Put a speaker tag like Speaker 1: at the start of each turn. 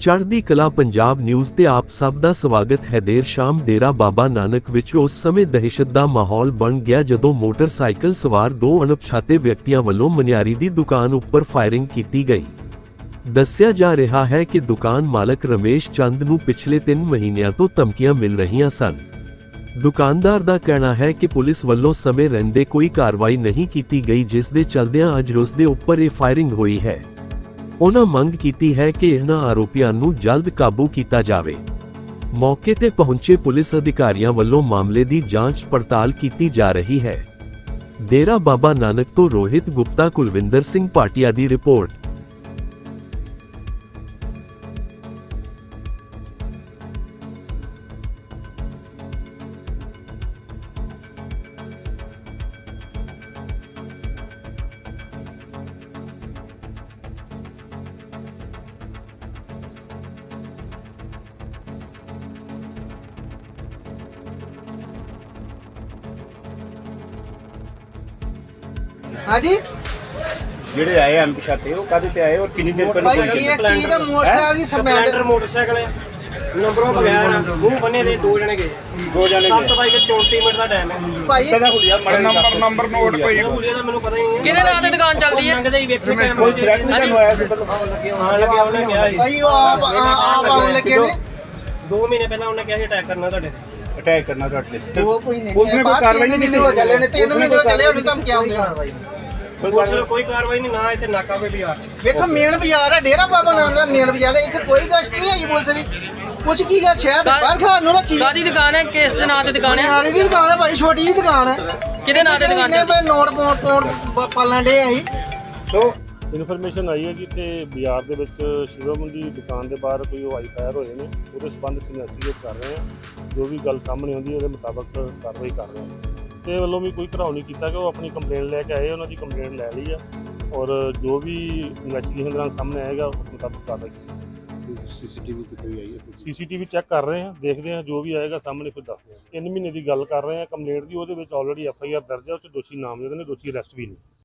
Speaker 1: ਚੜ੍ਹਦੀ ਕਲਾ ਪੰਜਾਬ ਨਿਊਜ਼ ਤੇ ਆਪ ਸਭ ਦਾ ਸਵਾਗਤ ਹੈ। ਦੇਰ ਸ਼ਾਮ ਡੇਰਾ ਬਾਬਾ ਨਾਨਕ ਵਿੱਚ ਉਸ ਸਮੇਂ ਦਹਿਸ਼ਤ ਦਾ ਮਾਹੌਲ ਬਣ ਗਿਆ ਜਦੋਂ ਮੋਟਰਸਾਈਕਲ ਸਵਾਰ ਦੋ ਅਣਪਛਾਤੇ ਵਿਅਕਤੀਆਂ ਵੱਲੋਂ ਮਨਿਆਰੀ ਦੀ ਦੁਕਾਨ ਉੱਪਰ ਫਾਇਰਿੰਗ ਕੀਤੀ ਗਈ। ਦੱਸਿਆ ਜਾ ਰਿਹਾ ਹੈ ਕਿ ਦੁਕਾਨ ਮਾਲਕ ਰਮੇਸ਼ ਚੰਦ ਨੂੰ ਪਿਛਲੇ 3 ਮਹੀਨਿਆਂ ਤੋਂ ਧਮਕੀਆਂ ਮਿਲ ਰਹੀਆਂ ਸਨ। ਦੁਕਾਨਦਾਰ ਦਾ ਕਹਿਣਾ ਹੈ ਕਿ ਪੁਲਿਸ ਵੱਲੋਂ ਸਮੇਂ ਰਹਿੰਦੇ ਕੋਈ ਕਾਰਵਾਈ ਨਹੀਂ ਕੀਤੀ ਗਈ, ਜਿਸ ਦੇ ਚਲਦਿਆਂ ਅੱਜ ਉਸ ਦੇ ਉੱਪਰ ਇਹ ਫਾਇਰਿੰਗ ਹੋਈ ਹੈ। ਉਹਨਾਂ ਮੰਗ ਕੀਤੀ ਹੈ ਕਿ ਇਹਨਾਂ ਆਰੋਪੀਆਂ ਨੂੰ ਜਲਦ ਕਾਬੂ ਕੀਤਾ ਜਾਵੇ। ਮੌਕੇ ਤੇ ਪਹੁੰਚੇ ਪੁਲਿਸ ਅਧਿਕਾਰੀਆਂ ਵੱਲੋਂ ਮਾਮਲੇ ਦੀ ਜਾਂਚ ਪੜਤਾਲ ਕੀਤੀ ਜਾ ਰਹੀ ਹੈ। ਡੇਰਾ ਬਾਬਾ ਨਾਨਕ ਤੋਂ ਰੋਹਿਤ ਗੁਪਤਾ ਕੁਲਵਿੰਦਰ ਸਿੰਘ ਪਾਟਿਆ ਦੀ ਰਿਪੋਰਟ।
Speaker 2: ਹਾਂਜੀ?
Speaker 3: ਜਿਹੜੇ ਆਏ ਹਨ ਪਛਾਤੇ ਉਹ ਕਾਹਦੇ ਤੇ ਆਏ? ਔਰ ਕਿੰਨੀ ਦੇਰ ਪਹਿਲਾਂ
Speaker 2: ਭਾਈ
Speaker 3: ਪਹੁੰਚੇ?
Speaker 2: ਇਹ ਚੀਜ਼ ਦਾ ਮੋਟਰਸਾਈਕਲ ਦੀ
Speaker 4: ਸਪਲੈਂਡਰ
Speaker 2: ਸਪਲੈਂਡਰ
Speaker 4: ਮੋਟਰਸਾਈਕਲ ਹੈ। ਨੰਬਰੋਂ ਬਗੈਰ ਆ, ਮੂੰਹ ਬੰਨੇ ਦੇ ਦੋ ਜਣੇ ਗਏ।
Speaker 3: ਦੋ ਜਾਣੇ
Speaker 4: ਸੱਤ
Speaker 3: ਗਏ
Speaker 4: ਵਜੇ 34 ਮਿੰਟ ਦਾ ਟਾਈਮ ਹੈ।
Speaker 2: ਭਾਈ
Speaker 3: ਕਿਹਦਾ ਹੁਲੀਆ ਮਾੜਾ
Speaker 5: ਨੰਬਰ ਨੰਬਰ ਨੋਟ ਭਾਈ
Speaker 4: ਹੁਲੀਆ ਦਾ ਮੈਨੂੰ ਪਤਾ ਹੀ ਨਹੀਂ
Speaker 6: ਕਿਹਦੇ ਨਾਂ ਤੇ ਦੁਕਾਨ ਚੱਲਦੀ ਹੈ?
Speaker 4: ਲੰਘਦੇ ਹੀ ਵੇਖੋ ਕੈਮਰੇ
Speaker 3: ਕੋਈ। ਥ੍ਰੈਟ ਨਹੀਂ ਤੁਹਾਨੂੰ ਆਇਆ ਸੀ ਪਹਿਲਾਂ
Speaker 4: ਹਾਂ ਲੱਗਿਆ ਉਹਨੇ ਕਿਹਾ ਸੀ।
Speaker 2: ਭਾਈ ਉਹ ਆਪ ਆਪ ਆਉਣ ਲੱਗੇ ਨੇ।
Speaker 4: ਦੋ ਮਹੀਨੇ ਪਹਿਲਾਂ ਉਹਨੇ ਕਿਹਾ ਸੀ ਅਟੈਕ ਕਰਨਾ ਤੁਹਾਡੇ ਤੇ।
Speaker 3: ਅਟੈਕ ਕਰਨਾ ਤੁਹਾਡੇ ਤੇ
Speaker 2: ਦੋ ਮਹੀਨੇ
Speaker 3: ਉਸਨੇ ਕੋਈ ਕਾਰਵਾਈ ਨਹੀਂ ਕੀਤੀ
Speaker 2: ਹੋ ਚੱਲੇ ਨੇ ਤਿੰਨ ਮਹੀਨੇ ਹੋ ਚੱਲੇ ਉਹਨੂੰ ਆਉਂਦੀਆਂ
Speaker 4: ਪੁਲਿਸ ਵੱਲੋਂ ਕੋਈ ਕਾਰਵਾਈ ਨਹੀਂ ਨਾ ਇੱਥੇ ਨਾਕਾ ਕੋਈ ਵੀ ਆ
Speaker 2: ਵੇਖੋ ਮੇਨ ਬਾਜ਼ਾਰ ਹੈ ਡੇਰਾ ਬਾਬਾ ਨਾਨਕ ਦਾ ਮੇਨ ਬਾਜ਼ਾਰ ਹੈ ਇੱਥੇ ਕੋਈ ਗਸ਼ਤ ਨਹੀਂ ਹੈਗੀ ਪੁਲਿਸ ਦੀ। ਕੁਛ ਕੀ ਗੱਲ ਸ਼ਹਿਰ ਦੇ ਬਾਹਰ ਖਾਣ ਨੂੰ ਰੱਖੀ।
Speaker 6: ਕਾਦੀ ਦੁਕਾਨ ਹੈ ਕਿਸ ਦੇ ਨਾਂ ਤੇ ਦੁਕਾਨ ਹੈ?
Speaker 2: ਨਾਲੀ ਦੀ ਦੁਕਾਨ ਹੈ ਭਾਈ ਛੋਟੀ ਦੁਕਾਨ ਹੈ।
Speaker 6: ਕਿਹਦੇ ਨਾਂ ਤੇ ਦੁਕਾਨ
Speaker 2: ਪਏ ਨੋਟ ਪੌਂਡ ਪੌਂਡ ਪਾਲਣ ਦੇ ਅਸੀਂ
Speaker 3: ਸੋ
Speaker 7: ਇਨਫੋਰਮੇਸ਼ਨ ਆਈ ਹੈ ਕਿ ਤੇ ਬਾਜ਼ਾਰ ਦੇ ਵਿੱਚ ਸ਼ਿਵਮ ਦੀ ਦੁਕਾਨ ਦੇ ਬਾਹਰ ਕੋਈ ਵਾਈ ਫਾਇਰ ਹੋਏ ਨੇ ਉਹਦੇ ਸੰਬੰਧ ਵਿੱਚ ਇਨਵੈਸਟੀਗੇਟ ਕਰ ਰਹੇ ਹਾਂ। ਜੋ ਵੀ ਗੱਲ ਸਾਹਮਣੇ ਆਉਂਦੀ ਹੈ ਉਹਦੇ ਮੁਤਾਬਕ ਕਾਰਵਾਈ ਕਰ ਰਹੇ ਹਾਂ। ਤੇ ਵੱਲੋਂ ਵੀ ਕੋਈ ਘਰਾਓ ਨਹੀਂ ਕੀਤਾ ਕਿ ਉਹ ਆਪਣੀ ਕੰਪਲੇਂਟ ਲੈ ਕੇ ਆਏ ਉਹਨਾਂ ਦੀ ਕੰਪਲੇਂਟ ਲੈ ਲਈ ਆ ਔਰ ਜੋ ਵੀ ਇਨਵੈਸਟੀਗੇਸ਼ਨ ਦੌਰਾਨ ਸਾਹਮਣੇ ਆਏਗਾ ਉਸ ਮੁਤਾਬਕ ਕਾਰਵਾਈ
Speaker 3: ਸੀਸੀਟੀਵੀ ਤੇ ਕੋਈ ਆਈ ਹੈ
Speaker 7: ਸੀਸੀਟੀਵੀ ਚੈੱਕ ਕਰ ਰਹੇ ਹਾਂ ਦੇਖਦੇ ਹਾਂ ਜੋ ਵੀ ਆਏਗਾ ਸਾਹਮਣੇ ਫਿਰ ਦੱਸਦੇ ਹਾਂ। 3 ਮਹੀਨੇ ਦੀ ਗੱਲ ਕਰ ਰਹੇ ਹਾਂ ਕੰਪਲੇਂਟ ਦੀ ਉਹਦੇ ਵਿੱਚ ਆਲਰੇਡੀ ਐਫ ਆਈ ਆਰ ਦਰਜ ਹੈ ਉਸ ਦੋਸ਼ੀ ਨਾਮਜ਼ਦ ਨੇ ਦੋਸ਼ੀ ਅਰੈਸਟ ਵੀ ਨੇ।